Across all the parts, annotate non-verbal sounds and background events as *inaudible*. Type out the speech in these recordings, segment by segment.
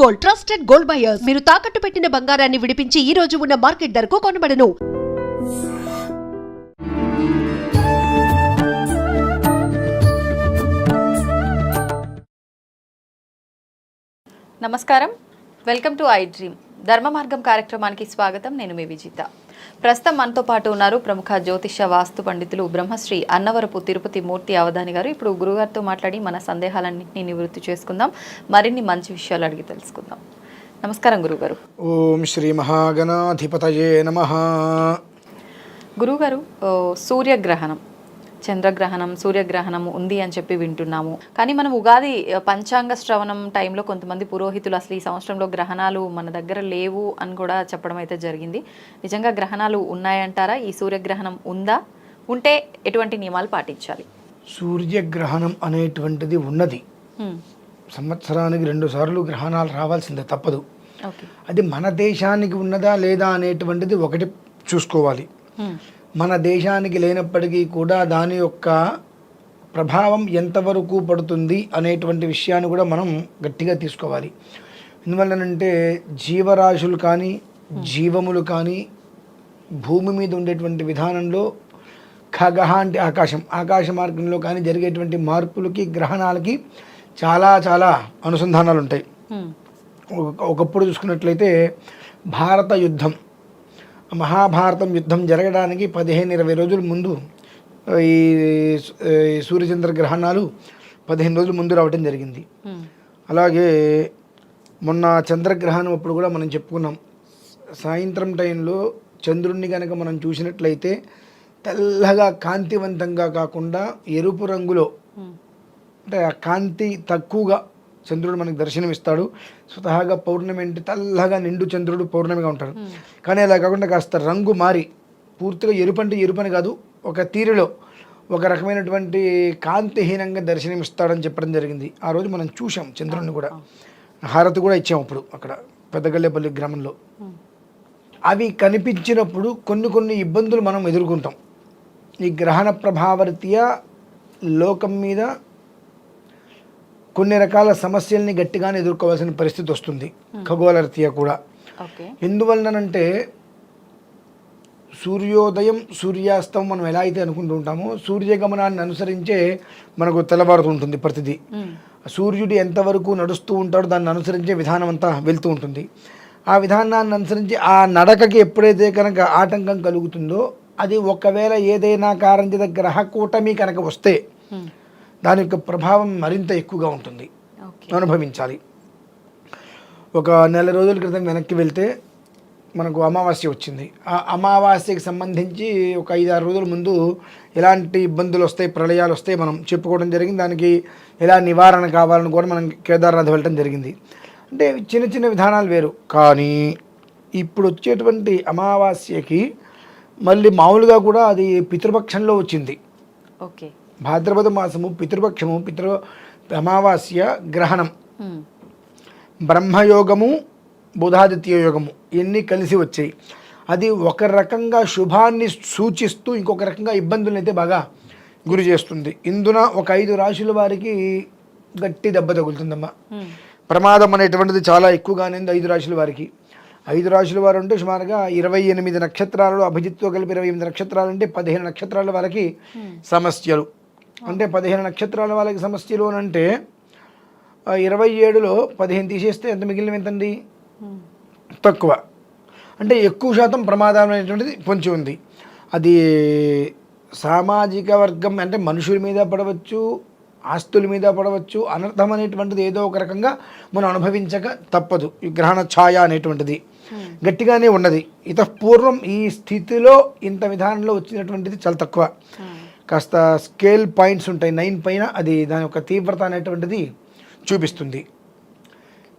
Gold trusted gold buyers మీరు తాకట్టు పెట్టిన బంగారాన్ని విడిపించి ఈ రోజు ఉన్న మార్కెట్ ధరకు కొనబడను. నమస్కారం. Welcome to I dream. Dharma Margam కార్యక్రమానికి స్వాగతం. నేను మీ విజిత. ప్రస్తుతం మనతో పాటు ఉన్నారు ప్రముఖ జ్యోతిష వాస్తు పండితులు బ్రహ్మశ్రీ అన్నవరపు తిరుపతి మూర్తి అవధాని గారు. ఇప్పుడు గురుగారితో మాట్లాడి మన సందేహాలన్నింటినీ నివృత్తి చేసుకుందాం. మరిన్ని మంచి విషయాలు అడిగి తెలుసుకుందాం. నమస్కారం గురుగారు. ఓం శ్రీ మహాగణాధిపతయే నమ. గురుగారు సూర్యగ్రహణం. చంద్రగ్రహణం సూర్యగ్రహణం ఉంది అని చెప్పి వింటున్నాము. కానీ మనం ఉగాది పంచాంగ శ్రవణం టైంలో కొంతమంది పురోహితులు అసలు ఈ సంవత్సరంలో గ్రహణాలు మన దగ్గర లేవు అని కూడా చెప్పడం అయితే జరిగింది. నిజంగా గ్రహణాలు ఉన్నాయంటారా? ఈ సూర్యగ్రహణం ఉందా? ఉంటే ఎటువంటి నియమాలు పాటించాలి? సూర్యగ్రహణం అనేటువంటిది ఉన్నది. సంవత్సరానికి రెండు సార్లు గ్రహణాలు రావాల్సిందే తప్పదు. అది మన దేశానికి ఉన్నదా లేదా అనేటువంటిది ఒకటి చూసుకోవాలి. మన దేశానికి లేనప్పటికీ కూడా దాని యొక్క ప్రభావం ఎంతవరకు పడుతుంది అనేటువంటి విషయాన్ని కూడా మనం గట్టిగా తీసుకోవాలి. ఎందువల్లనంటే జీవరాశులు కానీ జీవములు కానీ భూమి మీద ఉండేటువంటి విధానంలో ఖగహ అంటే ఆకాశం. ఆకాశ మార్గంలో కానీ జరిగేటువంటి మార్పులకి గ్రహణాలకి చాలా చాలా అనుసంధానాలు ఉంటాయి. ఒక- ఒకప్పుడు చూసుకున్నట్లయితే భారత యుద్ధం మహాభారతం యుద్ధం జరగడానికి పదిహేను ఇరవై రోజుల ముందు ఈ సూర్యచంద్ర గ్రహణాలు పదిహేను రోజుల ముందు రావడం జరిగింది. అలాగే మొన్న చంద్రగ్రహణం అప్పుడు కూడా మనం చెప్పుకున్నాం సాయంత్రం టైంలో చంద్రుణ్ణి కనుక మనం చూసినట్లయితే తెల్లగా కాంతివంతంగా కాకుండా ఎరుపు రంగులో. అంటే ఆ కాంతి తక్కువగా చంద్రుడు మనకు దర్శనమిస్తాడు. స్వతహాగా పౌర్ణమి అంటే తెల్లగా నిండు చంద్రుడు పౌర్ణమిగా ఉంటాడు. కానీ అలా కాకుండా కాస్త రంగు మారి పూర్తిగా ఎరుపు అంటే ఎరుపు అని కాదు ఒక తీరులో ఒక రకమైనటువంటి కాంతిహీనంగా దర్శనమిస్తాడని చెప్పడం జరిగింది. ఆ రోజు మనం చూసాం చంద్రుడిని కూడా. హారతి కూడా ఇచ్చాం అప్పుడు అక్కడ పెద్దగల్లేపల్లి గ్రామంలో. అవి కనిపించినప్పుడు కొన్ని కొన్ని ఇబ్బందులు మనం ఎదుర్కొంటాం. ఈ గ్రహణ ప్రభావరీత్యా లోకం మీద కొన్ని రకాల సమస్యల్ని గట్టిగానే ఎదుర్కోవాల్సిన పరిస్థితి వస్తుంది. ఖగోళ రీత్యా కూడా. ఎందువలనంటే సూర్యోదయం సూర్యాస్తం మనం ఎలా అయితే అనుకుంటూ ఉంటామో సూర్యగమనాన్ని అనుసరించే మనకు తెల్లవారుతూ ఉంటుంది ప్రతిదీ. హ్మ్. సూర్యుడు ఎంతవరకు నడుస్తూ ఉంటాడో దాన్ని అనుసరించే విధానం అంతా వెళ్తూ ఉంటుంది. ఆ విధానాన్ని అనుసరించి ఆ నడకకి ఎప్పుడైతే కనుక ఆటంకం కలుగుతుందో అది ఒకవేళ ఏదైనా కారణం చేత గ్రహ కూటమి కనుక వస్తే హ్మ్. దాని యొక్క ప్రభావం మరింత ఎక్కువగా ఉంటుంది. అనుభవించాలి. ఒక నెల రోజుల క్రితం వెనక్కి వెళ్తే మనకు అమావాస్య వచ్చింది. ఆ అమావాస్యకి సంబంధించి ఒక ఐదు ఆరు రోజుల ముందు ఎలాంటి ఇబ్బందులు వస్తాయి ప్రళయాలు వస్తాయి మనం చెప్పుకోవడం జరిగింది. దానికి ఎలా నివారణ కావాలని కూడా మనం కేదార్నాథ్ వెళ్ళటం జరిగింది. అంటే చిన్న చిన్న విధానాలు వేరు. కానీ ఇప్పుడు వచ్చేటువంటి అమావాస్యకి మళ్ళీ మామూలుగా కూడా అది పితృపక్షంలో వచ్చింది. ఓకే. భాద్రపద మాసము పితృపక్షము పితృ అమావాస్య గ్రహణం. హ్మ్. బ్రహ్మయోగము బుధాదిత్య యోగము ఇవన్నీ కలిసి వచ్చాయి. అది ఒక రకంగా శుభాన్ని సూచిస్తూ ఇంకొక రకంగా ఇబ్బందులను అయితే బాగా గురి చేస్తుంది. ఇందున ఒక ఐదు రాశుల వారికి గట్టి దెబ్బ తగులుతుందమ్మా. ప్రమాదం అనేటువంటిది చాలా ఎక్కువగానే ఉంది ఐదు రాశుల వారికి. ఐదు రాశుల వారు అంటే సుమారుగా ఇరవై ఎనిమిది నక్షత్రాలు అభిజిత్తో కలిపి ఇరవై ఎనిమిది నక్షత్రాలు అంటే పదిహేను నక్షత్రాల వారికి సమస్యలు. అంటే పదిహేను నక్షత్రాల వాళ్ళకి సమస్యలు అని అంటే ఆ, ఇరవై ఏడులో పదిహేను తీసేస్తే ఎంత మిగిలిన ఎంతండి. తక్కువ. అంటే ఎక్కువ శాతం ప్రమాదం అనేటువంటిది పొంచి ఉంది. అది సామాజిక వర్గం అంటే మనుషుల మీద పడవచ్చు ఆస్తుల మీద పడవచ్చు అనర్థం అనేటువంటిది ఏదో ఒక రకంగా మనం అనుభవించక తప్పదు. ఈ గ్రహణ ఛాయ అనేటువంటిది గట్టిగానే ఉన్నది. ఇత పూర్వం ఈ స్థితిలో ఇంత విధానంలో వచ్చినటువంటిది చాలా తక్కువ. కాస్త స్కేల్ పాయింట్స్ ఉంటాయి నైన్ పైన అది దాని యొక్క తీవ్రత అనేటువంటిది చూపిస్తుంది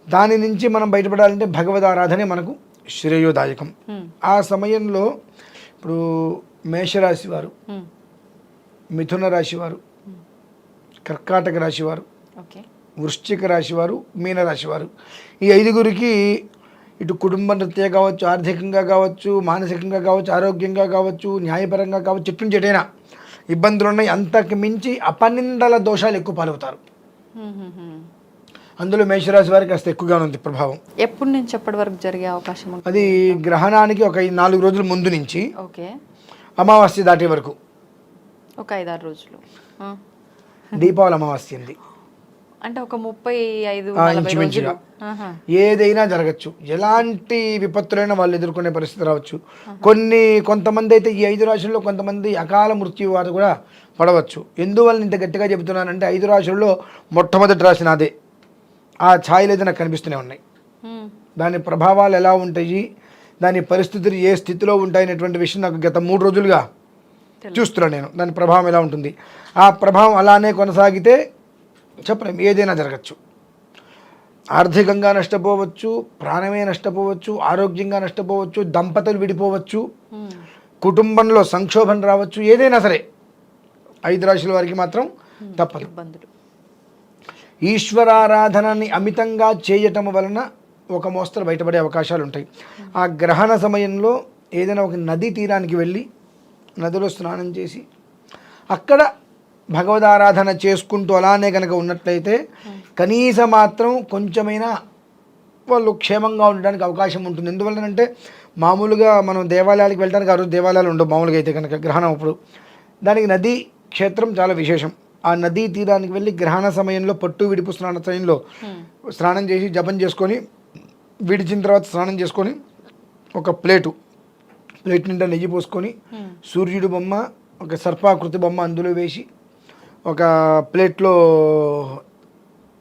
దాని నుంచి మనం బయటపడాలంటే భగవద్ ఆరాధనే మనకు శ్రేయోదాయకం. ఆ సమయంలో ఇప్పుడు మేషరాశి వారు. మిథున రాశి వారు కర్కాటక రాశి వారు వృశ్చిక రాశి వారు మీనరాశి వారు ఈ ఐదుగురికి ఇటు కుటుంబ రీత్యా కావచ్చు ఆర్థికంగా కావచ్చు మానసికంగా కావచ్చు ఆరోగ్యంగా కావచ్చు న్యాయపరంగా కావచ్చు చెట్టు నుంచి ఎటైనా ఇబ్బందులు ఉన్నాయి అంతకు మించి అపనిందల దోషాలు ఎక్కువ. హ్మ్. అందులో మేషరాశి వారికి కాస్త ఎక్కువగానే ఉంది ప్రభావం ఎప్పటి నుంచి ఎప్పటి వరకు జరిగే అవకాశం అది గ్రహణానికి ఒక నాలుగు రోజుల ముందు నుంచి ఓకే అమావాస్య దాటే వరకు ఒక ఐదారు రోజులు. దీపావళి అమావాస్య ఉంది అంటే ఒక ముప్పై ఐదు ఇంచుమించుగా. ఏదైనా జరగచ్చు. ఎలాంటి విపత్తులైనా వాళ్ళు ఎదుర్కొనే పరిస్థితి రావచ్చు. కొన్ని కొంతమంది అయితే ఈ ఐదు రాశుల్లో కొంతమంది అకాల మృత్యు వారు కూడా పడవచ్చు. ఎందువల్ల ఇంత గట్టిగా చెబుతున్నానంటే ఐదు రాశుల్లో మొట్టమొదటి రాశి నాదే. ఆ ఛాయలు అయితే నాకు కనిపిస్తూనే ఉన్నాయి. దాని ప్రభావాలు ఎలా ఉంటాయి? దాని పరిస్థితులు ఏ స్థితిలో ఉంటాయనేటువంటి విషయం నాకు గత మూడు రోజులుగా చూస్తున్నాను నేను. దాని ప్రభావం ఎలా ఉంటుంది? ఆ ప్రభావం అలానే కొనసాగితే చెప్పలేం ఏదైనా జరగచ్చు. ఆర్థికంగా నష్టపోవచ్చు ప్రాణమే నష్టపోవచ్చు ఆరోగ్యంగా నష్టపోవచ్చు దంపతులు విడిపోవచ్చు ఉమ్. కుటుంబంలో సంక్షోభం రావచ్చు ఏదైనా సరే. ఐదు రాశుల వారికి మాత్రం తప్పదు. ఇబ్బందులు. ఈశ్వరారాధనని అమితంగా చేయటం వలన ఒక మోస్తరు బయటపడే అవకాశాలు ఉంటాయి. ఆ గ్రహణ సమయంలో ఏదైనా ఒక నదీ తీరానికి వెళ్ళి నదిలో స్నానం చేసి అక్కడ భగవదారాధన చేసుకుంటూ అలానే కనుక ఉన్నట్లయితే కనీసం మాత్రం కొంచెమైనా వాళ్ళు క్షేమంగా ఉండడానికి అవకాశం ఉంటుంది. ఎందువల్లనంటే మామూలుగా మనం దేవాలయాలకు వెళ్ళడానికి ఆ రోజు దేవాలయాలు ఉండవు. మామూలుగా అయితే కనుక గ్రహణం అప్పుడు. దానికి నదీ క్షేత్రం చాలా విశేషం. ఆ నదీ తీరానికి వెళ్ళి గ్రహణ సమయంలో పట్టు విడిపు స్నాన సమయంలో స్నానం చేసి జపం చేసుకొని విడిచిన తర్వాత స్నానం చేసుకొని ఒక ప్లేటు ప్లేట్ నిండా నెయ్యి పోసుకొని సూర్యుడు బొమ్మ ఒక సర్పాకృతి బొమ్మ అందులో వేసి ఒక ప్లేట్లో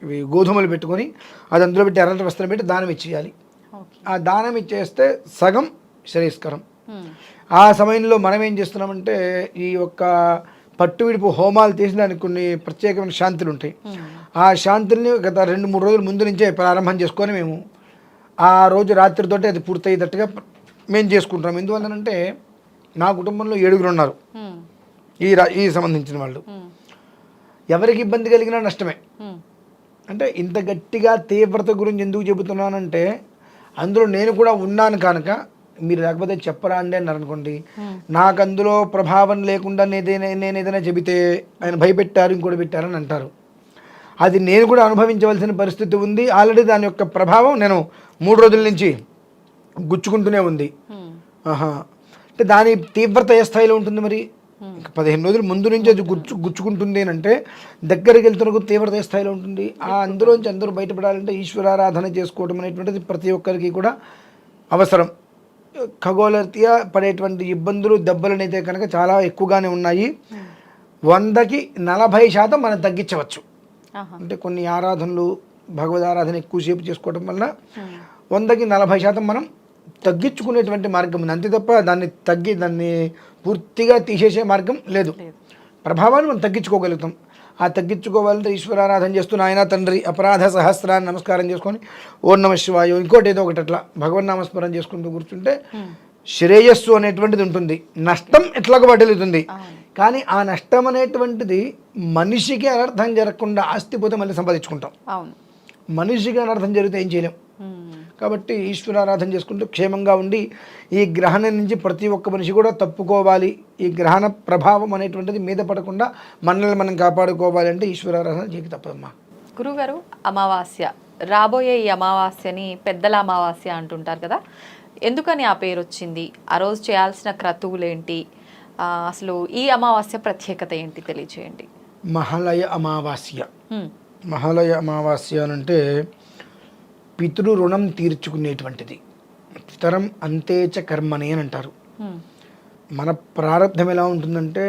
ఇవి గోధుమలు పెట్టుకొని అది అందులో పెట్టి ఎర్రటి వస్త్రం పెట్టి దానం ఇచ్చేయాలి. ఆ దానం ఇచ్చేస్తే సగం శ్రేయస్కరం. ఉమ్. ఆ సమయంలో మనం ఏం చేస్తున్నామంటే ఈ యొక్క పట్టు విడుపు హోమాలు చేసి దానికి కొన్ని ప్రత్యేకమైన శాంతులు ఉంటాయి. ఆ శాంతుల్ని గత రెండు మూడు రోజుల ముందు నుంచే ప్రారంభం చేసుకొని మేము ఆ రోజు రాత్రితోటి అది పూర్తయ్యేటట్టుగా మేము చేసుకుంటాం ఎందువల్లనంటే నా కుటుంబంలో ఏడుగురు ఉన్నారు. ఈ రా ఈ సంబంధించిన వాళ్ళు. ఎవరికి ఇబ్బంది కలిగినా నష్టమే. అంటే ఇంత గట్టిగా తీవ్రత గురించి ఎందుకు చెబుతున్నానంటే అందులో నేను కూడా ఉన్నాను కనుక మీరు లేకపోతే చెప్పరా అండి అన్నారు అనుకోండి. నాకు అందులో ప్రభావం లేకుండా నేదైనా నేను ఏదైనా చెబితే ఆయన భయపెట్టారు ఇంకోటి పెట్టారని అంటారు. అది నేను కూడా అనుభవించవలసిన పరిస్థితి ఉంది. ఆల్రెడీ దాని యొక్క ప్రభావం నేను మూడు రోజుల నుంచి గుచ్చుకుంటూనే ఉంది. ఆహా. అంటే దాని తీవ్రత ఏ స్థాయిలో ఉంటుంది మరి? ఇంకా పదిహేను రోజుల ముందు నుంచి అది గుచ్చు గుచ్చుకుంటుంది అని అంటే దగ్గరికి వెళ్తున్న తీవ్రత స్థాయిలో ఉంటుంది. ఆ అందులోంచి అందరూ బయటపడాలంటే ఈశ్వరారాధన చేసుకోవడం అనేటువంటిది ప్రతి ఒక్కరికి కూడా అవసరం. ఖగోళరీత్యా పడేటువంటి ఇబ్బందులు దెబ్బలనైతే కనుక చాలా ఎక్కువగానే ఉన్నాయి. వందకి నలభై శాతం మనం తగ్గించవచ్చు. అంటే కొన్ని ఆరాధనలు భగవద్ ఆరాధన ఎక్కువసేపు చేసుకోవడం వల్ల వందకి నలభై శాతం మనం తగ్గించుకునేటువంటి మార్గం ఉంది. అంతే తప్ప దాన్ని తగ్గి దాన్ని పూర్తిగా తీసేసే మార్గం లేదు. ప్రభావాన్ని మనం తగ్గించుకోగలుగుతాం. ఆ తగ్గించుకోవాలంటే ఈశ్వరారాధన చేస్తూ నాయన తండ్రి అపరాధ సహస్రాన్ని నమస్కారం చేసుకొని ఓం నమ శివాయ ఇంకోటి ఏదో ఒకటి అట్లా భగవన్ నామస్మరణ చేసుకుంటూ కూర్చుంటే శ్రేయస్సు అనేటువంటిది ఉంటుంది. నష్టం ఎట్లాగో పడలుతుంది కానీ ఆ నష్టం అనేటువంటిది మనిషికి అనర్థం జరగకుండా ఆస్తి పోతే మళ్ళీ సంపాదించుకుంటాం. మనిషికి అనర్థం జరిగితే ఏం చేయలేం. కాబట్టి ఈశ్వరారాధన చేసుకుంటూ క్షేమంగా ఉండి ఈ గ్రహణం నుంచి ప్రతి ఒక్క మనిషి కూడా తప్పుకోవాలి. ఈ గ్రహణ ప్రభావం అనేటువంటిది మీద పడకుండా మనల్ని మనం కాపాడుకోవాలి అంటే ఈశ్వరారాధన చేయక తప్పదమ్మా. గురుగారు అమావాస్య. రాబోయే ఈ అమావాస్యని పెద్దల అమావాస్య అంటుంటారు కదా. ఎందుకని ఆ పేరు వచ్చింది? ఆ రోజు చేయాల్సిన క్రతువులేంటి అసలు ఈ అమావాస్య ప్రత్యేకత ఏంటి తెలియచేయండి. మహాలయ అమావాస్య. మహాలయ అమావాస్య అని అంటే పితృ రుణం తీర్చుకునేటువంటిది పితరం అంతేచ కర్మని అని అంటారు. మన ప్రారంధం ఎలా ఉంటుందంటే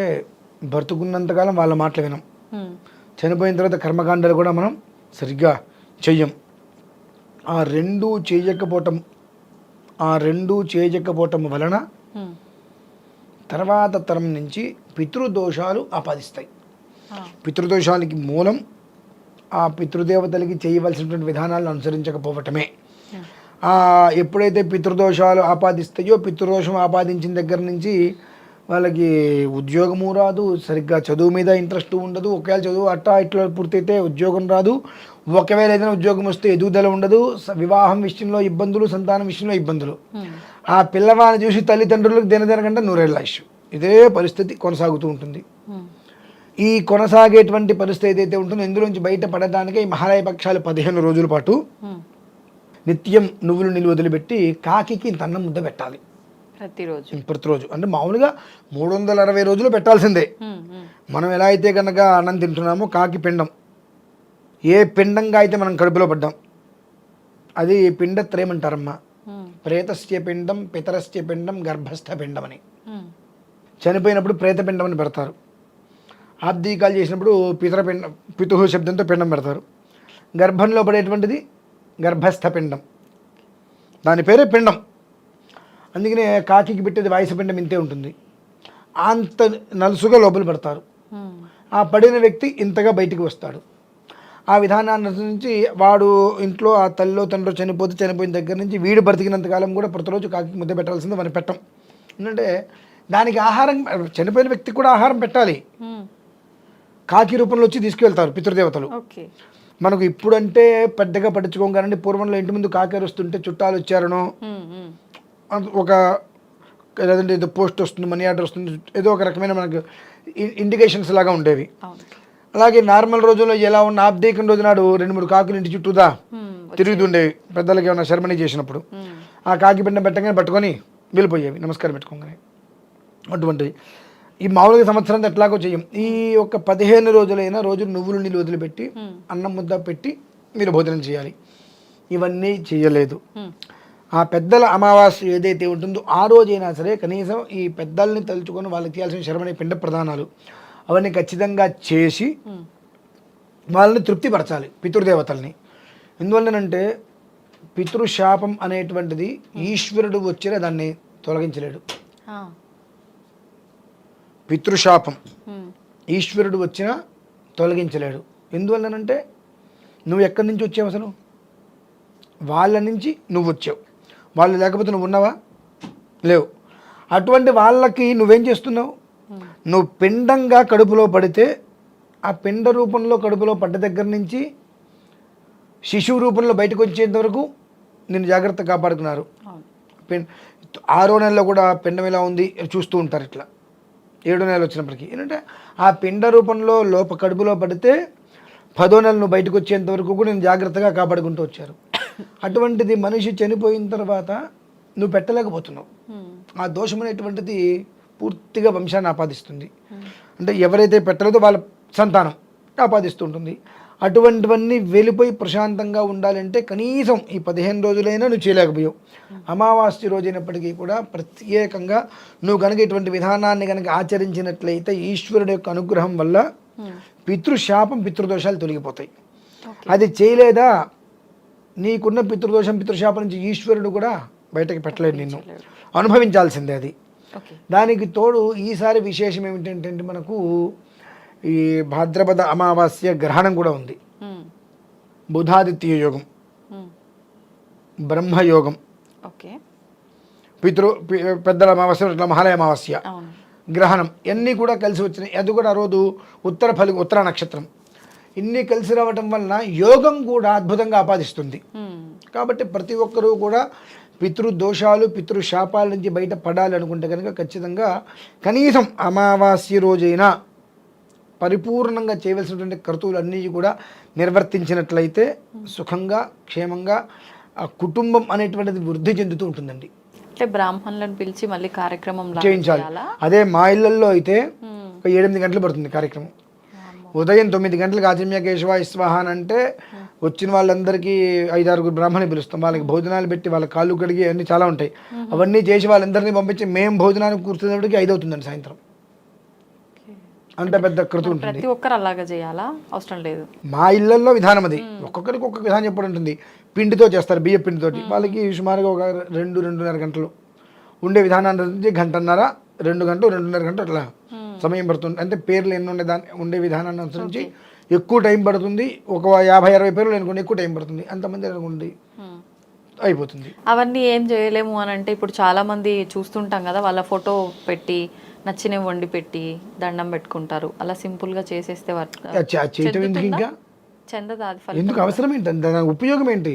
బ్రతుకున్నంతకాలం వాళ్ళ మాటలు వినం. చనిపోయిన తర్వాత కర్మకాండాలు కూడా మనం సరిగ్గా చెయ్యం ఆ రెండు చేయకపోవటం ఆ రెండు చేయకపోవటం వలన. తర్వాత తరం నుంచి పితృదోషాలు ఆపాదిస్తాయి. పితృదోషానికి మూలం ఆ పితృదేవతలకి చేయవలసినటువంటి విధానాలను అనుసరించకపోవటమే. ఎప్పుడైతే పితృదోషాలు ఆపాదిస్తాయో పితృదోషం ఆపాదించిన దగ్గర నుంచి వాళ్ళకి ఉద్యోగము రాదు సరిగ్గా చదువు మీద ఇంట్రెస్ట్ ఉండదు. ఒకవేళ చదువు అట్టా ఇట్లా పూర్తయితే ఉద్యోగం రాదు. ఒకవేళ ఏదైనా ఉద్యోగం వస్తే ఎదుగుదల ఉండదు. వివాహం విషయంలో ఇబ్బందులు సంతానం విషయంలో ఇబ్బందులు. ఆ పిల్లవాడిని చూసి తల్లిదండ్రులకు దినదినకంటే నూరేళ్ళ ఆయుష్. ఇదే పరిస్థితి కొనసాగుతూ ఉంటుంది. ఈ కొనసాగేటువంటి పరిస్థితి ఏదైతే ఉంటుందో ఇందులోంచి బయటపడడానికి ఈ మహాలయ పక్షాలు పదిహేను రోజుల పాటు. నిత్యం నువ్వులు నిలువ వదిలిపెట్టి కాకికి ఇంత అన్నం ముద్ద పెట్టాలి. ప్రతిరోజు. ప్రతిరోజు. అంటే మామూలుగా మూడు వందల అరవై రోజులు పెట్టాల్సిందే. మనం ఎలా అయితే కనుక అన్నం తింటున్నామో కాకి పిండం. ఏ పిండంగా అయితే మనం కడుపులో పడ్డాం అది పిండత్రయమంటారమ్మా ప్రేతస్య పిండం పితరస్య పిండం గర్భస్థ పిండం అని. చనిపోయినప్పుడు ప్రేతపిండం అని పెడతారు. ఆబ్దీకాలు చేసినప్పుడు పితరపిండం పితుహు శబ్దంతో పిండం పెడతారు. గర్భంలో పడేటువంటిది గర్భస్థ పిండం. దాని పేరే పిండం. అందుకనే కాకికి పెట్టేది వాయుస పిండం ఇంతే ఉంటుంది. అంత నలుసుగా లోపల పెడతారు. ఆ పడిన వ్యక్తి ఇంతగా బయటికి వస్తాడు. ఆ విధానాన్ని అనుసరించి వాడు ఇంట్లో ఆ తల్లిలో తండ్రి చనిపోతే చనిపోయిన దగ్గర నుంచి వీడు బ్రతికినంత కాలం కూడా ప్రతిరోజు కాకి ముద్ద పెట్టాల్సింది మనం పెట్టం. ఎందుకంటే దానికి ఆహారం చనిపోయిన వ్యక్తికి కూడా ఆహారం పెట్టాలి. కాకి రూపంలో వచ్చి తీసుకువెళ్తారు పితృదేవతలు. మనకు ఇప్పుడంటే పెద్దగా పట్టించుకోం కానీ పూర్వంలో ఇంటి ముందు కాకి అరుస్తుంటే చుట్టాలు వచ్చారనో ఒక లేదంటే ఏదో పోస్ట్ వస్తుంది మనీ ఆర్డర్ వస్తుంది ఏదో ఒక రకమైన మనకు ఇండికేషన్స్ లాగా ఉండేవి. అలాగే నార్మల్ రోజుల్లో ఎలా ఉన్న ఆబ్దేకం రోజు నాడు రెండు మూడు కాకులు ఇంటి చుట్టూదా తిరుగుతుండేవి. పెద్దలకి ఏమైనా శర్మని చేసినప్పుడు. ఆ కాకి పిండం పెట్టగానే పట్టుకొని వెళ్ళిపోయేవి. నమస్కారం పెట్టుకోగానే. అటువంటివి. ఈ మామూలుగా సంవత్సరం అంతా ఎట్లాగో చెయ్యం ఈ ఒక పదిహేను రోజులైనా రోజు నువ్వులు నీళ్ళు వదిలిపెట్టి అన్నం ముద్ద పెట్టి మీరు భోజనం చేయాలి. ఇవన్నీ చేయలేదు. ఆ పెద్దల అమావాస్య ఏదైతే ఉంటుందో ఆ రోజైనా సరే కనీసం ఈ పెద్దల్ని తలుచుకొని వాళ్ళకి చేయాల్సిన శరమణి పిండ ప్రధానాలు అవన్నీ ఖచ్చితంగా చేసి. వాళ్ళని తృప్తిపరచాలి పితృదేవతల్ని. ఎందువల్లనంటే పితృశాపం అనేటువంటిది ఈశ్వరుడు వచ్చిన దాన్ని తొలగించలేడు. పితృశాపం. ఈశ్వరుడు వచ్చినా తొలగించలేడు. ఎందువల్లనంటే నువ్వు ఎక్కడి నుంచి వచ్చావు అసలు? వాళ్ళ నుంచి నువ్వు వచ్చావు. వాళ్ళు లేకపోతే నువ్వు ఉన్నావా? లేవు. అటువంటి వాళ్ళకి నువ్వేం చేస్తున్నావు? నువ్వు పిండంగా కడుపులో పడితే ఆ పిండ రూపంలో కడుపులో పడ్డ దగ్గర నుంచి శిశువు రూపంలో బయటకు వచ్చేంత వరకు నేను జాగ్రత్త కాపాడుకున్నారు. ఆరో నెలలో కూడా పిండం ఎలా ఉంది? చూస్తూ ఉంటారు ఇట్లా. ఏడో నెలలు వచ్చినప్పటికీ. ఏంటంటే ఆ పిండ రూపంలో లోప కడుపులో పడితే పదో నెల నువ్వు బయటకు వచ్చేంత వరకు కూడా నేను జాగ్రత్తగా కాపాడుకుంటూ వచ్చారు. *coughs* అటువంటిది మనిషి చనిపోయిన తర్వాత నువ్వు పెట్టలేకపోతున్నావు. ఉమ్. ఆ దోషం అనేటువంటిది పూర్తిగా వంశాన్ని ఆపాదిస్తుంది. అంటే ఎవరైతే పెట్టలేదో వాళ్ళ సంతానం ఆపాదిస్తుంటుంది అటువంటివన్నీ వెళ్ళిపోయి ప్రశాంతంగా ఉండాలంటే కనీసం ఈ పదిహేను రోజులైనా నువ్వు చేయలేకపోయావు. అమావాస్య రోజైనప్పటికీ కూడా ప్రత్యేకంగా నువ్వు కనుక ఇటువంటి విధానాన్ని కనుక ఆచరించినట్లయితే ఈశ్వరుడు యొక్క అనుగ్రహం వల్ల పితృశాపం పితృదోషాలు తొలగిపోతాయి. అది చేయలేదా? నీకున్న పితృదోషం పితృశాపం నుంచి ఈశ్వరుడు కూడా బయటకు పెట్టలేడు నిన్ను. అనుభవించాల్సిందే అది. దానికి తోడు ఈసారి విశేషం ఏమిటంటే మనకు ఈ భాద్రపద అమావాస్య గ్రహణం కూడా ఉంది. బుధాదిత్య యోగం. బ్రహ్మయోగం. ఓకే. పితృ పెద్దల అమావాస్య ఇట్లా మహాలయ అమావాస్య గ్రహణం. ఇవన్నీ కూడా కలిసి వచ్చినాయి. అది కూడా ఆ రోజు ఉత్తర ఫలి ఉత్తర నక్షత్రం. ఇన్ని కలిసి రావటం వలన యోగం కూడా అద్భుతంగా ఆపాదిస్తుంది. కాబట్టి ప్రతి ఒక్కరూ కూడా పితృదోషాలు పితృశాపాల నుంచి బయట పడాలి అనుకుంటే కనుక ఖచ్చితంగా కనీసం అమావాస్య రోజైనా పరిపూర్ణంగా చేయవలసినటువంటి కర్తవులన్నీ కూడా నిర్వర్తించినట్లయితే సుఖంగా క్షేమంగా ఆ కుటుంబం అనేటువంటిది వృద్ధి చెందుతూ ఉంటుందండి. అంటే బ్రాహ్మణులను పిలిచి మళ్ళీ కార్యక్రమం చేయించాలి? అదే మా ఇళ్ళల్లో అయితే. ఒక ఎనిమిది గంటలు పడుతుంది కార్యక్రమం. ఉదయం తొమ్మిది గంటలకు ఆచమ్య కేశవ ఇస్వాహ అని అంటే వచ్చిన వాళ్ళందరికీ ఐదారుగురు బ్రాహ్మణి పిలుస్తాం. వాళ్ళకి భోజనాలు పెట్టి వాళ్ళ కాళ్ళు కడిగి అన్నీ చాలా ఉంటాయి. అవన్నీ చేసి వాళ్ళందరినీ పంపించి మేము భోజనానికి కూర్చునేప్పటికి ఐదు అవుతుందండి సాయంత్రం. అంత పెద్ద కృతి ఉంటుంది. ప్రతి ఒక్కరు అలాగా చేయాలా? అవసరం లేదు. మా ఇళ్ళల్లో విధానం అది. ఒక్కొక్కరికి ఒక్కొక్క విధానం చెప్పడం ఉంటుంది. పిండితో చేస్తారు బియ్య పిండితోటి వాళ్ళకి సుమారుగా ఒక రెండు రెండున్నర గంటలు ఉండే విధానాన్ని నుంచి గంటన్నర రెండు గంటలు రెండున్నర గంటలు అట్లా సమయం పడుతుంది. అంటే పేర్లు ఎన్ని ఉండే దాని ఉండే విధానాన్ని అనుసరించి ఎక్కువ టైం పడుతుంది. ఒక యాభై అరవై పేర్లు అనుకోండి ఎక్కువ టైం పడుతుంది. అంతమంది అనుకోండి. అయిపోతుంది. అవన్నీ ఏం చేయలేము అని అంటే ఇప్పుడు చాలా మంది చూస్తుంటాం కదా వాళ్ళ ఫోటో పెట్టి నచ్చినవి వండి పెట్టి దండం పెట్టుకుంటారు. అలా సింపుల్గా చేసేస్తే ఇంకా? చెందదా అది ఫలితం? ఎందుకు అవసరం ఏంటి? దాని ఉపయోగం ఏంటి.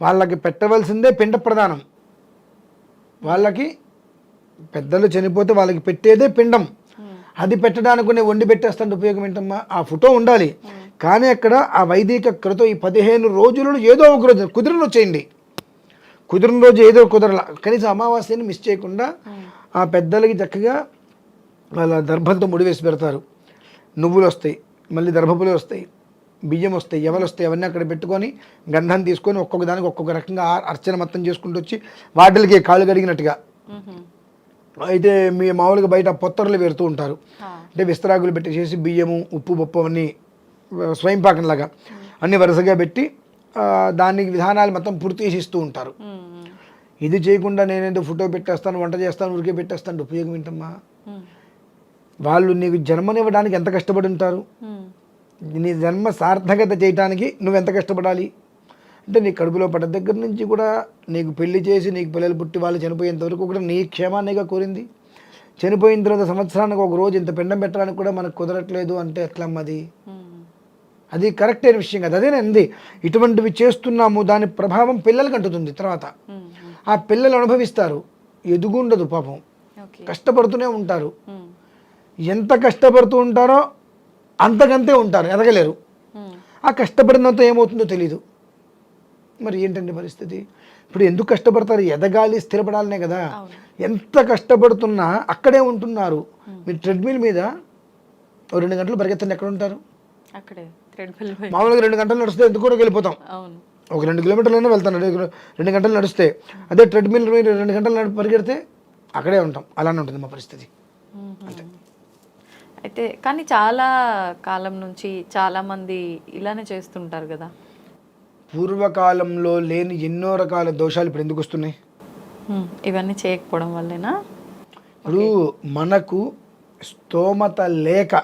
వాళ్ళకి పెట్టవలసిందే పిండ ప్రధానం. వాళ్ళకి పెద్దలు చనిపోతే వాళ్ళకి పెట్టేదే పిండం. అది పెట్టడానికి నేను వండి పెట్టేస్తాను ఉపయోగం ఏంటమ్మా? ఆ ఫోటో ఉండాలి. కానీ అక్కడ ఆ వైదిక క్రతం ఈ పదిహేను రోజులలో ఏదో ఒక రోజు కుదిరిన వచ్చేయండి కుదిరిన రోజు ఏదో కుదరల. కనీసం అమావాస్యని మిస్ చేయకుండా ఆ పెద్దలకి చక్కగా వాళ్ళ దర్భంతో ముడివేసి పెడతారు నువ్వులు వస్తాయి మళ్ళీ దర్భపులు వస్తాయి బియ్యం వస్తాయి ఎవలు వస్తాయి అవన్నీ అక్కడ పెట్టుకొని గంధం తీసుకొని ఒక్కొక్క దానికి ఒక్కొక్క రకంగా అర్చన మొత్తం చేసుకుంటూ వచ్చి వాటికి కాళ్ళు కడిగినట్టుగా. అయితే మీ మామూలుగా బయట పొత్తర్లు పెడుతూ ఉంటారు. అంటే విస్తరాకులు పెట్టేసేసి బియ్యము ఉప్పు పప్పు అవన్నీ స్వయం పాకంలాగా అన్ని వరుసగా పెట్టి దానికి విధానాలు మొత్తం పూర్తి చేసి ఇస్తూ ఉంటారు. ఇది చేయకుండా నేనేదో ఫోటో పెట్టేస్తాను వంట చేస్తాను ఉరికే పెట్టేస్తాను ఉపయోగం ఏంటమ్మా మ్మ్. వాళ్ళు నీకు జన్మనివ్వడానికి ఎంత కష్టపడి ఉంటారు? మ్మ్. నీ జన్మ సార్థకత చేయడానికి నువ్వు ఎంత కష్టపడాలి? అంటే నీ కడుపులో పడ్డ దగ్గర నుంచి కూడా నీకు పెళ్ళి చేసి నీకు పిల్లలు పుట్టి వాళ్ళు చనిపోయేంత వరకు కూడా నీ క్షేమాన్నిగా కోరింది. చనిపోయిన తర్వాత సంవత్సరానికి ఒక రోజు ఇంత పిండం పెట్టడానికి కూడా మనకు కుదరట్లేదు అంటే ఎట్లమ్మది? మ్మ్. అది కరెక్ట్ అయిన విషయం కదా. అదే అంది. ఇటువంటివి చేస్తున్నాము దాని ప్రభావం పిల్లలకి అంటుతుంది తర్వాత. మ్మ్. ఆ పిల్లలు అనుభవిస్తారు. ఎదుగుండదు పాపం. కష్టపడుతూనే ఉంటారు. ఎంత కష్టపడుతూ ఉంటారో అంతకంతే ఉంటారు ఎదగలేరు. మ్మ్. ఆ కష్టపడినంత ఏమవుతుందో తెలీదు. మరి ఏంటండి పరిస్థితి? ఇప్పుడు ఎందుకు కష్టపడతారు? ఎదగాలి స్థిరపడాలనే కదా. ఎంత కష్టపడుతున్నా అక్కడే ఉంటున్నారు. మీరు ట్రెడ్మిల్ మీద రెండు గంటలు పరిగెత్తండి ఎక్కడ ఉంటారు? మామూలుగా రెండు గంటలు నడిస్తే ఎంత కూడా వెళ్ళిపోతాం? ఒక రెండు కిలోమీటర్లైనా వెళ్తాను రెండు రెండు గంటలు నడిస్తే. అదే ట్రెడ్మిల్ మీద రెండు గంటలు పరిగెడితే అక్కడే ఉంటాం. అలానే ఉంటుంది మా పరిస్థితి. మ్మ్. అయితే కానీ చాలా కాలం నుంచి చాలా మంది ఇలానే చేస్తుంటారు కదా. పూర్వకాలంలో లేని ఎన్నో రకాల దోషాలు ఇప్పుడు ఎందుకు వస్తున్నాయి. ఇవన్నీ చేయకపోవడం వల్లేనా? ఇప్పుడు మనకు స్తోమత లేక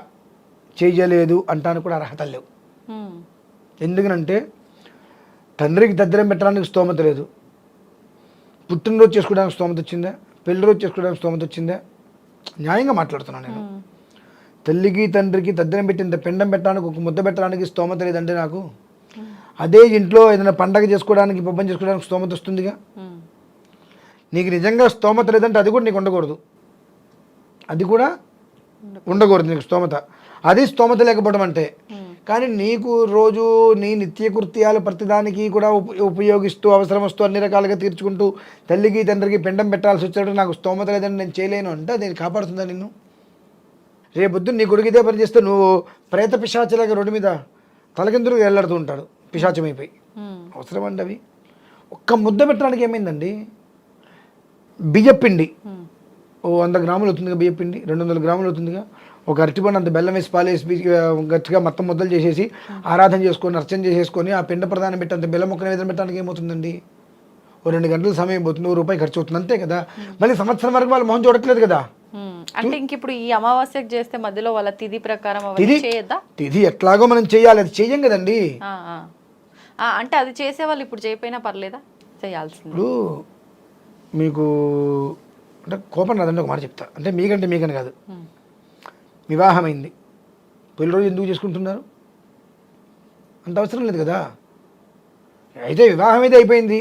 చేయలేదు అంటానికి కూడా అర్హత లేవు. ఎందుకనంటే తండ్రికి దద్దరం పెట్టడానికి స్తోమత లేదు. పుట్టినరోజు చేసుకోవడానికి స్తోమత వచ్చిందా? పెళ్ళి రోజు చేసుకోవడానికి స్తోమత వచ్చిందా? న్యాయంగా మాట్లాడుతున్నాను నేను. తల్లికి తండ్రికి దద్దరం పెట్టింత పిండం పెట్టడానికి ఒక ముద్ద పెట్టడానికి స్తోమత లేదంటే నాకు. అదే ఇంట్లో ఏదైనా పండగ చేసుకోవడానికి పబ్బం చేసుకోవడానికి స్తోమత వస్తుందిగా. నీకు నిజంగా స్తోమత లేదంటే అది కూడా నీకు ఉండకూడదు. అది కూడా ఉండకూడదు నీకు స్తోమత. అది స్తోమత లేకపోవడం అంటే. కానీ నీకు రోజు నీ నిత్య కృత్యాలు ప్రతిదానికి కూడా ఉప ఉపయోగిస్తూ అవసరం వస్తూ అన్ని రకాలుగా తీర్చుకుంటూ తల్లికి తండ్రికి పిండం పెట్టాల్సి వచ్చేటప్పుడు నాకు స్తోమత లేదని నేను చేయలేను అంటే అది కాపాడుతుందా నిన్ను? రేపొద్దు నీ కొడుకు ఇదే పని చేస్తే నువ్వు ప్రేత పిశాచలాగా రోడ్డు మీద తలకిందులు వెళ్ళాడుతూ ఉంటాడు. పిశాచమైపోయి. అవసరం అండి అవి. ఒక్క ముద్ద పెట్టడానికి ఏమైందండి? బియ్యపిండి. ఓ వంద గ్రాములు అవుతుందిగా బియ్యపిండి రెండు వందల గ్రాములు అవుతుందిగా. ఒక అరటిపండు అంత బెల్లం వేసి పాలు వేసి పీ- గట్టిగా మొత్తం ముద్దలు చేసేసి ఆరాధన చేసుకొని అర్చన చేసేసుకొని ఆ పిండ ప్రదానం పెట్టి అంత బెల్లం మొక్క నివేదన పెట్టడానికి ఏమవుతుందండి? ఓ రెండు గంటల సమయం పోతుంది ఓ రూపాయి ఖర్చు అవుతుంది. అంతే కదా. మళ్ళీ సంవత్సరం వరకు వాళ్ళు మొహం చూడట్లేదు కదా. అంటే ఇంక ఇప్పుడు ఈ అమావాస్యకు చేస్తే మధ్యలో వాళ్ళ తిథి ప్రకారం తిది చేయొద్దా? ఇది ఎట్లాగో మనం చేయాలి అది చెయ్యం కదండి. అంటే అది చేసే వాళ్ళు ఇప్పుడు చేయకపోయినా పర్లేదా? చేయాల్సింది. ఇప్పుడు మీకు అంటే కోపం రాదండి ఒక మాట చెప్తా. అంటే మీకంటే మీకని కాదు. వివాహమైంది. పెళ్ళి రోజు ఎందుకు చేసుకుంటున్నారు? అంత అవసరం లేదు కదా. అయితే వివాహం అయితే అయిపోయింది.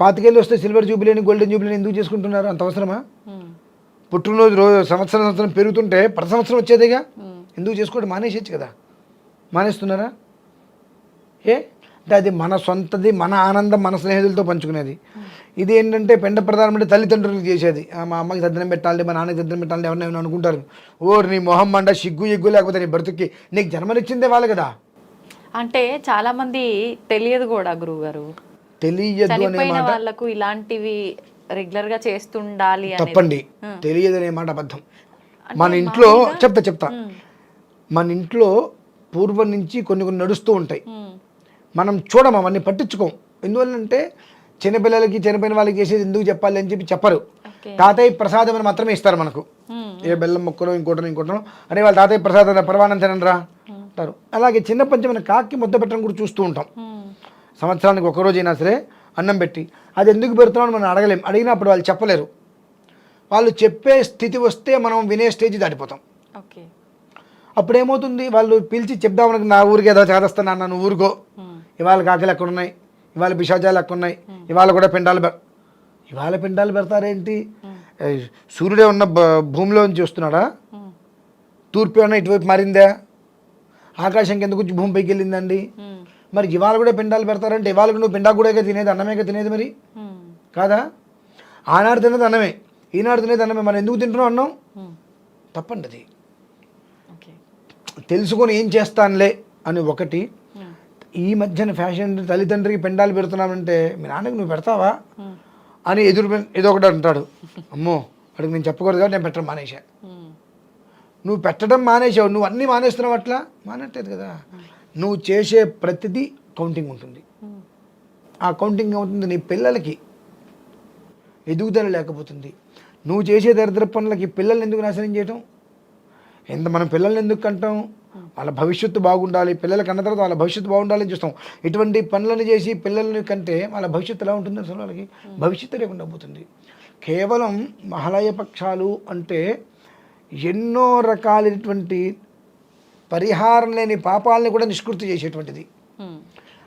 పాతికేళ్ళు వస్తే సిల్వర్ జూబిలీని గోల్డెన్ జూబిలీని ఎందుకు చేసుకుంటున్నారు? అంత అవసరమా. పుట్టినరోజు రోజు సంవత్సరం సంవత్సరం పెరుగుతుంటే ప్రతి సంవత్సరం వచ్చేదేగా. ఎందుకు చేసుకోవడం మానేసేయచ్చు కదా. మానేస్తున్నారా? ఏ? అంటే అది మన సొంతది మన ఆనందం మన స్నేహితులతో పంచుకునేది. ఇది ఏంటంటే పెండ ప్రధానం అంటే తల్లిదండ్రులకు చేసేది. మా అమ్మకి దద్దనం పెట్టాలి మా నాన్నకి దద్దనం పెట్టాలి ఎవరిని అనుకుంటారు. ఓ నీ మొహం మండ సిగ్గు ఎగ్గు లేకపోతే నీ బ్రతుక్కి నీకు జన్మనిచ్చిందే వాళ్ళు కదా. అంటే చాలా మంది తెలియదు కూడా గురువు గారు తెలియదు అనే వాళ్ళకు ఇలాంటివి రెగ్యులర్గా చేస్తుండాలి తప్పండి. తెలియదు అనే మాట అబద్ధం. మన ఇంట్లో చెప్తా చెప్తా. మన ఇంట్లో పూర్వం నుంచి కొన్ని కొన్ని నడుస్తూ ఉంటాయి. మనం చూడం అవన్నీ పట్టించుకోం ఎందువల్లంటే చిన్నపిల్లలకి చనిపోయిన వాళ్ళకి చేసేది ఎందుకు చెప్పాలి అని చెప్పి చెప్పరు. తాతయ్య ప్రసాదం అని మాత్రమే ఇస్తారు మనకు. ఏ బెల్లం మొక్కలు ఇంకోటను ఇంకోటను. అరే వాళ్ళ తాతయ్య ప్రసాదం పరవానం తినండిరా అంటారు. అలాగే చిన్న పంచమైన కాకి ముద్ద పెట్టడం కూడా చూస్తూ ఉంటాం. సంవత్సరానికి ఒక రోజు అయినా సరే అన్నం పెట్టి. అది ఎందుకు పెడుతున్నామని మనం అడగలేం. అడిగినప్పుడు వాళ్ళు చెప్పలేరు. వాళ్ళు చెప్పే స్థితి వస్తే మనం వినే స్టేజ్ దాటిపోతాం. ఓకే. అప్పుడు ఏమవుతుంది వాళ్ళు పిలిచి చెప్దామని నా ఊరికి ఏదో చేదస్తాను అన్న నువ్వు ఊరుకో. ఇవాళ కాకలు ఎక్కడ ఉన్నాయి. ఇవాళ పిశాచాలు ఎక్కడ ఉన్నాయి. ఇవాళ కూడా పిండాలు పె ఇవాళ పిండాలు పెడతారేంటి? సూర్యుడే ఉన్న బ- భూమిలో నుంచి వస్తున్నాడా. తూర్పు ఏమన్నా ఇటువైపు మారిందా? ఆకాశం కిందకు వచ్చి భూమి పైకి వెళ్ళిందండి. మరి ఇవాళ కూడా పిండాలు పెడతారంటే ఇవాళ నువ్వు పిండా కూడా తినేది అన్నమేగా తినేది మరి? కాదా? ఆనాడు తినేది అన్నమే. ఈనాడు తినేది అన్నమే. మనం ఎందుకు తింటున్నాం అన్నం. తప్పండి అది తెలుసుకొని ఏం చేస్తానులే అని ఒకటి. ఈ మధ్యన ఫ్యాషన్ తల్లిదండ్రికి పిండాలు పెడుతున్నామంటే మీ నాన్నకి నువ్వు పెడతావా? అని ఎదురు ఏదో ఒకటి అంటాడు. అమ్మో అడిగి నేను చెప్పకూడదు కాబట్టి నేను పెట్టడం మానేశా. నువ్వు పెట్టడం మానేసావు నువ్వు అన్నీ మానేస్తున్నావు అట్లా? మానట్లేదు కదా. నువ్వు చేసే ప్రతిదీ కౌంటింగ్ ఉంటుంది. ఆ కౌంటింగ్ ఏమవుతుంది? నీ పిల్లలకి ఎదుగుదల లేకపోతుంది. నువ్వు చేసే దరిద్ర పనులకి పిల్లల్ని ఎందుకు నాశనం చేయటం? ఎంత మనం పిల్లల్ని ఎందుకు కంటాం? వాళ్ళ భవిష్యత్తు బాగుండాలి. పిల్లల కన్న తర్వాత వాళ్ళ భవిష్యత్తు బాగుండాలని చూస్తాం. ఇటువంటి పనులను చేసి పిల్లల్ని కంటే వాళ్ళ భవిష్యత్తు ఎలా ఉంటుంది అసలు వాళ్ళకి? భవిష్యత్తు లేకుండా పోతుంది. కేవలం మహాలయ పక్షాలు అంటే ఎన్నో రకాలైనటువంటి పరిహారం లేని పాపాలని కూడా నిష్కృతి చేసేటువంటిది.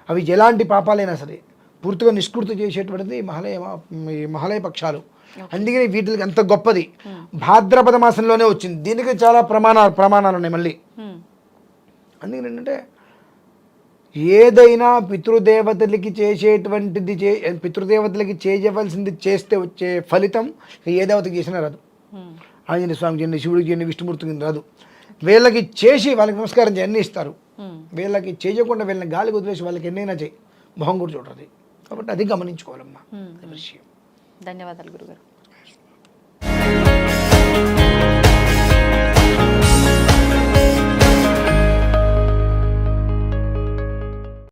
అవి ఎలాంటి పాపాలైనా సరే పూర్తిగా నిష్కృతి చేసేటువంటిది మహాలయ ఈ మహాలయ పక్షాలు. అందుకని వీటికి అంత గొప్పది. భాద్రపద మాసంలోనే వచ్చింది. దీనికి చాలా ప్రమాణాలు ప్రమాణాలు ఉన్నాయి మళ్ళీ. అందుకని ఏంటంటే ఏదైనా పితృదేవతలకి చేసేటువంటిది చే పితృదేవతలకి చేయవలసింది చేస్తే వచ్చే ఫలితం ఏ దేవతకి చేసినా రాదు. ఆంజనేయ స్వామికి చేయండి శివుడికి చేయండి విష్ణుమూర్తికి రాదు. వీళ్ళకి చేసి వాళ్ళకి నమస్కారం చేయి అన్నీ ఇస్తారు. వీళ్ళకి చేయకుండా వీళ్ళని గాలికి వదిలేసి వాళ్ళకి ఎన్నైనా చేయి. మొహం కూడా చూడదు కాబట్టి అది గమనించుకోవాలమ్మా. విషయం. ధన్యవాదాలు గురుగారు.